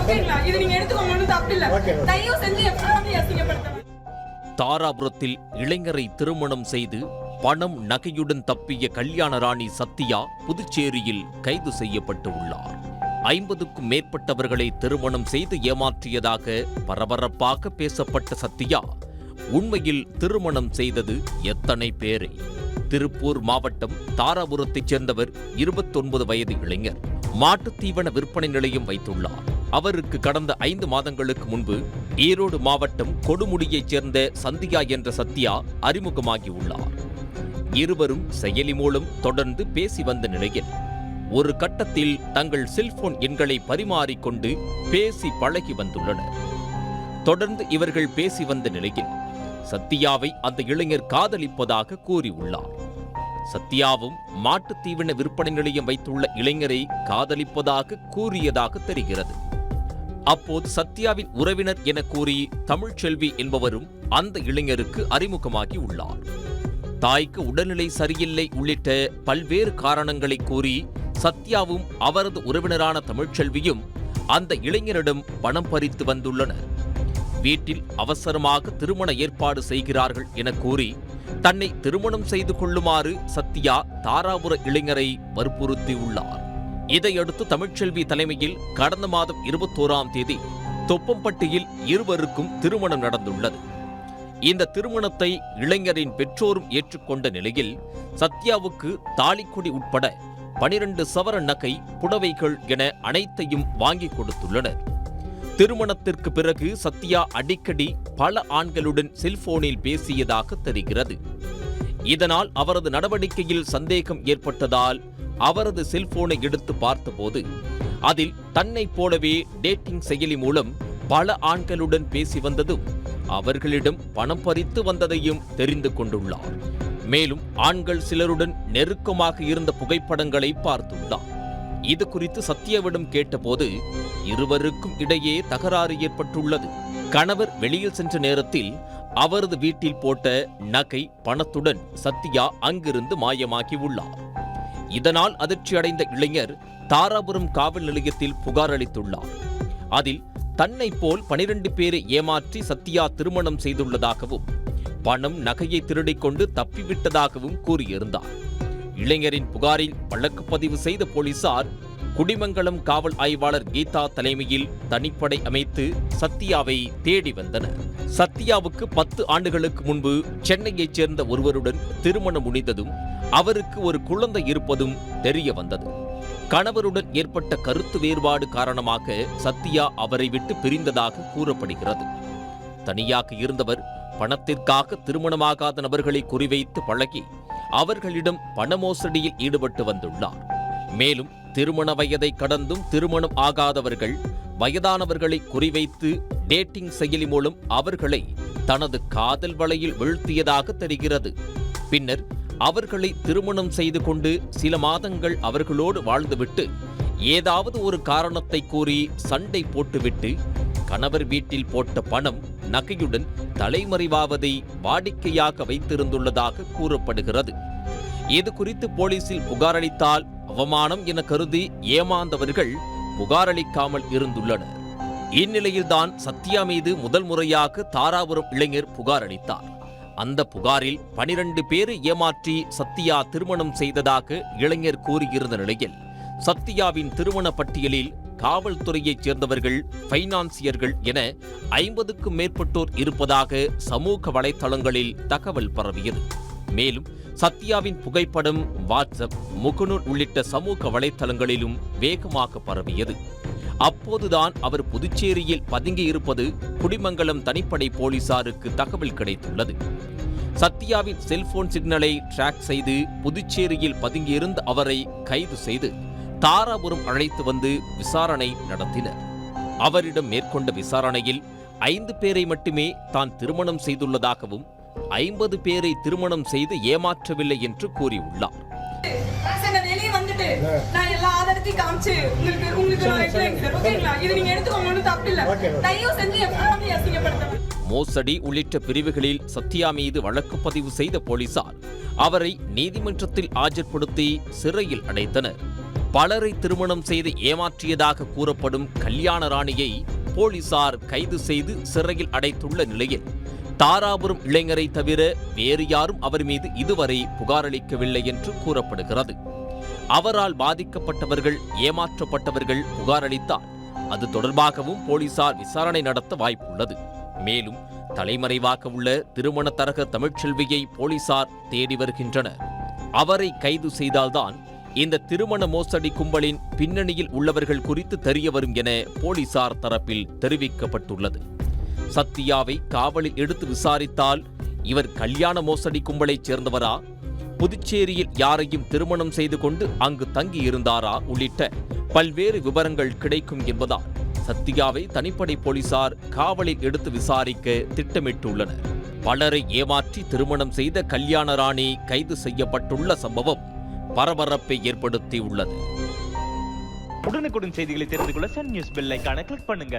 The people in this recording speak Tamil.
ஓகேங்களா இது நீங்க எடுத்துக்கோங்க ஒண்ணும் தப்பு இல்ல. தயவு செஞ்சு ஃபேமிலி அசிங்கப்படுத்த தாராபுரத்தில் இளைஞரை திருமணம் செய்து பணம் நகையுடன் தப்பிய கல்யாண ராணி சத்யா புதுச்சேரியில் கைது செய்யப்பட்டு உள்ளார். ஐம்பதுக்கும் மேற்பட்டவர்களை திருமணம் செய்து ஏமாற்றியதாக பரபரப்பாக பேசப்பட்ட சத்யா உண்மையில் திருமணம் செய்தது எத்தனை பேரை? திருப்பூர் மாவட்டம் தாராபுரத்தைச் சேர்ந்தவர் இருபத்தொன்பது வயது இளைஞர். மாட்டுத் தீவன விற்பனை நிலையம் வைத்துள்ளார். அவருக்கு கடந்த ஐந்து மாதங்களுக்கு முன்பு ஈரோடு மாவட்டம் கொடுமுடியைச் சேர்ந்த சந்தியா என்ற சத்யா அறிமுகமாகியுள்ளார். இருவரும் செயலி மூலம் தொடர்ந்து பேசி வந்த நிலையில் ஒரு கட்டத்தில் தங்கள் செல்போன் எண்களை பரிமாறிக்கொண்டு பேசி பழகி வந்துள்ளனர். தொடர்ந்து இவர்கள் பேசி வந்த நிலையில் சத்யாவை அந்த இளைஞர் காதலிப்பதாக கூறியுள்ளார். சத்யாவும் மாட்டுத் தீவன விற்பனை நிலையம் வைத்துள்ள இளைஞரை காதலிப்பதாக கூறியதாக தெரிகிறது. அப்போது சத்யாவின் உறவினர் என கூறி தமிழ்ச்செல்வி என்பவரும் அந்த இளைஞருக்கு அறிமுகமாகி உள்ளார். தாய்க்கு உடல்நிலை சரியில்லை உள்ளிட்ட பல்வேறு காரணங்களை கூறி சத்யாவும் அவரது உறவினரான தமிழ்ச்செல்வியும் அந்த இளைஞரிடம் பணம் பறித்து வந்துள்ளனர். வீட்டில் அவசரமாக திருமண ஏற்பாடு செய்கிறார்கள் என கூறி தன்னை திருமணம் செய்து கொள்ளுமாறு சத்யா தாராபுர இளைஞரை வற்புறுத்தியுள்ளார். இதையடுத்து தமிழ்ச்செல்வி தலைமையில் கடந்த மாதம் இருபத்தோராம் தேதி தொப்பம்பட்டியில் இருவருக்கும் திருமணம் நடந்துள்ளது. இந்த திருமணத்தை இளைஞரின் பெற்றோரும் ஏற்றுக்கொண்ட நிலையில் சத்யாவுக்கு தாலிக்கொடி உட்பட பனிரெண்டு சவர நகை புடவைகள் என அனைத்தையும் வாங்கி கொடுத்துள்ளனர். திருமணத்திற்கு பிறகு சத்யா அடிக்கடி பல ஆண்களுடன் செல்போனில் பேசியதாக தெரிகிறது. இதனால் அவரது நடவடிக்கையில் சந்தேகம் ஏற்பட்டதால் அவரது செல்போனை எடுத்து பார்த்தபோது அதில் தன்னைப் போலவே டேட்டிங் செயலி மூலம் பல ஆண்களுடன் பேசி வந்ததும் அவர்களிடம் பணம் பறித்து வந்ததையும் தெரிந்து கொண்டுள்ளார். மேலும் ஆண்கள் சிலருடன் நெருக்கமாக இருந்த புகைப்படங்களை பார்த்துள்ளார். இது குறித்து சத்யாவிடம் கேட்டபோது இருவருக்கும் இடையே தகராறு ஏற்பட்டுள்ளது. கணவர் வெளியில் சென்ற நேரத்தில் அவரது வீட்டில் போட்ட நகை பணத்துடன் சத்யா அங்கிருந்து மாயமாகி உள்ளார். இதனால் அதிர்ச்சியடைந்த இளைஞர் தாராபுரம் காவல் நிலையத்தில் புகார் அளித்துள்ளார். அதில் தன்னை போல் பனிரெண்டு பேரை ஏமாற்றி சத்யா திருமணம் செய்துள்ளதாகவும் பணம் நகையை திருடிக் கொண்டு தப்பிவிட்டதாகவும் கூறியிருந்தார். இளைஞரின் புகாரில் வழக்கு பதிவு செய்த போலீசார் குடிமங்கலம் காவல் ஆய்வாளர் கீதா தலைமையில் தனிப்படை அமைத்து சத்யாவை தேடி வந்தனர். சத்யாவுக்கு பத்து ஆண்டுகளுக்கு முன்பு சென்னையைச் சேர்ந்த ஒருவருடன் திருமணம் முடிந்ததும் அவருக்கு ஒரு குழந்தை இருப்பதும் தெரிய வந்தது. கணவருடன் ஏற்பட்ட கருத்து வேறுபாடு காரணமாக சத்யா அவரை விட்டு பிரிந்ததாக கூறப்படுகிறது. தனியாக இருந்தவர் பணத்திற்காக திருமணமாகாத நபர்களை குறிவைத்து பழகி அவர்களிடம் பண மோசடியில் ஈடுபட்டு வந்துள்ளார். மேலும் திருமண வயதை கடந்தும் திருமணம் ஆகாதவர்கள் வயதானவர்களை குறிவைத்து டேட்டிங் செயலி மூலம் அவர்களை தனது காதல் வலையில் வீழ்த்தியதாக தெரிகிறது. பின்னர் அவர்களை திருமணம் செய்து கொண்டு சில மாதங்கள் அவர்களோடு வாழ்ந்துவிட்டு ஏதாவது ஒரு காரணத்தை கூறி சண்டை போட்டுவிட்டு கணவர் வீட்டில் போட்ட பணம் நகையுடன் தலைமறைவாவதை வாடிக்கையாக வைத்திருந்துள்ளதாக கூறப்படுகிறது. இது குறித்து போலீசில் புகாரளித்தால் அவமானம் என கருதி ஏமாந்தவர்கள் புகாரளிக்காமல் இருந்துள்ளனர். இந்நிலையில்தான் சத்யா மீது முதல் முறையாக தாராபுரம் இளைஞர் புகார் அளித்தார். அந்த புகாரில் பனிரெண்டு பேரை ஏமாற்றி சத்யா திருமணம் செய்ததாக இளைஞர் கூறியிருந்த நிலையில் சத்யாவின் திருமண பட்டியலில் காவல்துறையைச் சேர்ந்தவர்கள் பைனான்சியர்கள் என ஐம்பதுக்கும் மேற்பட்டோர் இருப்பதாக சமூக வலைதளங்களில் தகவல் பரவியது. மேலும் சத்யாவின் புகைப்படம் வாட்ஸ்அப் முகநூல் உள்ளிட்ட சமூக வலைத்தளங்களிலும் வேகமாக பரவியது. அப்போதுதான் அவர் புதுச்சேரியில் பதுங்கியிருப்பது குடிமங்கலம் தனிப்படை போலீசாருக்கு தகவல் கிடைத்துள்ளது. சத்யாவின் செல்போன் சிக்னலை ட்ராக் செய்து புதுச்சேரியில் பதுங்கியிருந்த அவரை கைது செய்து தாராபுரம் அழைத்து வந்து விசாரணை நடத்தினர். அவரிடம் மேற்கொண்ட விசாரணையில் ஐந்து பேரை மட்டுமே தான் திருமணம் செய்துள்ளதாகவும் ஐம்பது பேரை திருமணம் செய்து ஏமாற்றவில்லை என்று கூறியுள்ளார். சார், நான் வெளியே வந்துட்டு நான் எல்லா ஆதாரத்தையும் காமிச்சு உங்களுக்கு உங்களுக்கு நான் வைக்கிறேன் சார் ஓகேங்களா? இது நீங்க எடுத்துக்கோங்க ஒண்ணும் தப்பு இல்ல. Okay, okay. தயவு செஞ்சு என் ஃபேமிலி அசிங்கப்படுத்த மோசடி உள்ளிட்ட பிரிவுகளில் சத்யா மீது வழக்கு பதிவு செய்த போலீசார் அவரை நீதிமன்றத்தில் ஆஜர்படுத்தி சிறையில் அடைத்தனர். பலரை திருமணம் செய்து ஏமாற்றியதாக கூறப்படும் கல்யாண ராணியை போலீசார் கைது செய்து சிறையில் அடைத்துள்ள நிலையில் தாராபுரம் இளைஞரை தவிர வேறு யாரும் அவர் மீது இதுவரை புகாரளிக்கவில்லை என்று கூறப்படுகிறது. அவரால் பாதிக்கப்பட்டவர்கள் ஏமாற்றப்பட்டவர்கள் புகாரளித்தால் அது தொடர்பாகவும் போலீசார் விசாரணை நடத்த வாய்ப்புள்ளது. மேலும் தலைமறைவாக உள்ள திருமண தரக தமிழ்ச்செல்வியை போலீசார் தேடி வருகின்றனர். அவரை கைது செய்தால்தான் இந்த திருமண மோசடி கும்பலின் பின்னணியில் உள்ளவர்கள் குறித்து தெரிய வரும் என போலீசார் தரப்பில் தெரிவிக்கப்பட்டுள்ளது. சத்யாவை காவலில் எடுத்து விசாரித்தால் இவர் கல்யாண மோசடி கும்பலைச் சேர்ந்தவரா? புதுச்சேரியில் யாரையும் திருமணம் செய்து கொண்டு அங்கு தங்கியிருந்தாரா உள்ளிட்ட பல்வேறு விவரங்கள் கிடைக்கும் என்பதால் சத்யாவை தனிப்படை போலீசார் காவலில் எடுத்து விசாரிக்க திட்டமிட்டுள்ளனர். பலரை ஏமாற்றி திருமணம் செய்த கல்யாண ராணி கைது செய்யப்பட்டுள்ள சம்பவம் பரபரப்பை ஏற்படுத்தியுள்ளது. உடனுக்குடன் செய்திகளை தெரிந்து கொள்ள சன் நியூஸ் பெல் ஐக்கான கிளிக் பண்ணுங்க.